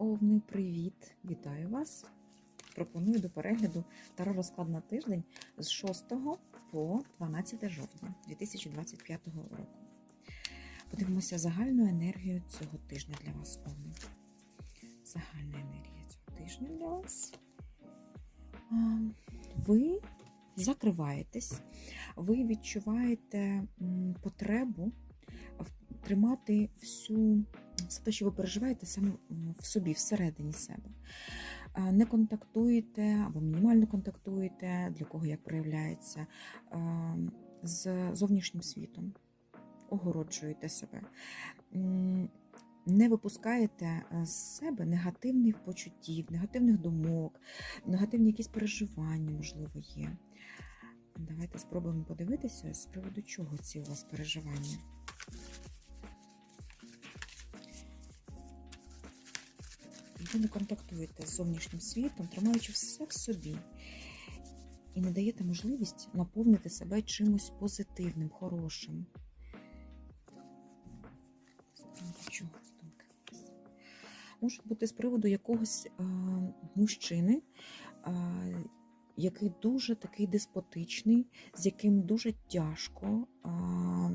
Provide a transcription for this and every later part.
Овни, привіт! Вітаю вас! Пропоную до перегляду таро розклад на тиждень з 6 по 12 жовтня 2025 року. Подивимося загальну енергію цього тижня для вас, Овни. Загальна енергія цього тижня для вас. Ви закриваєтесь, ви відчуваєте потребу тримати всю все те, що ви переживаєте саме в собі, всередині себе. Не контактуєте або мінімально контактуєте, для кого як проявляється, з зовнішнім світом, огороджуєте себе. Не випускаєте е, з себе негативних почуттів, негативних думок, негативні якісь переживання, можливо, є. Давайте спробуємо подивитися, з приводу чого ці у вас переживання. Ви не контактуєте з зовнішнім світом, тримаючи все в собі. І не даєте можливість наповнити себе чимось позитивним, хорошим. Можуть бути з приводу якогось е, мужчини, е, який дуже такий деспотичний, з яким дуже тяжко е,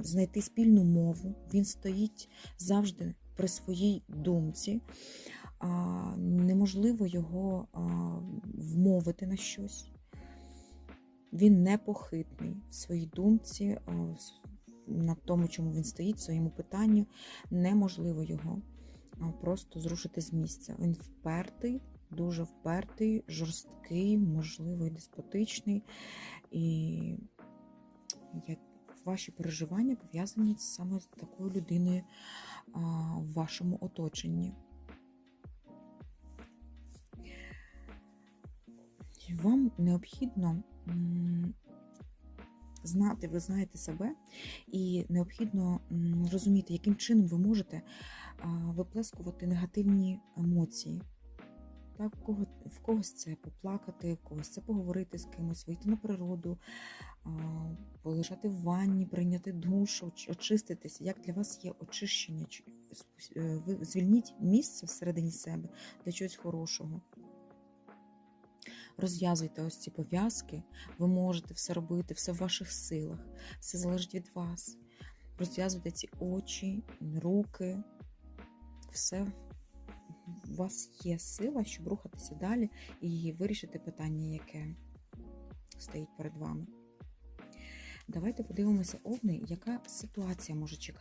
знайти спільну мову. Він стоїть завжди при своїй думці. Неможливо його вмовити на щось. Він непохитний в своїй думці, на тому, чому він стоїть, в своєму питанню. Неможливо його просто зрушити з місця. Він впертий, дуже впертий, жорсткий, можливо, і деспотичний. І як ваші переживання пов'язані саме з такою людиною в вашому оточенні. Вам необхідно знати, ви знаєте себе, і необхідно розуміти, яким чином ви можете виплескувати негативні емоції. Так, в, кого, в когось це поплакати, в когось це поговорити з кимось, вийти на природу, полежати в ванні, прийняти душ, очиститися. Як для вас є очищення? Е, Ви звільніть місце всередині себе для чогось хорошого розв'язуйте ось ці пов'язки, ви можете все робити, все в ваших силах, все залежить від вас. Розв'язуйте ці очі, руки, все. У вас є сила, щоб рухатися далі і вирішити питання, яке стоїть перед вами. Давайте подивимося, овни, яка ситуація може чекати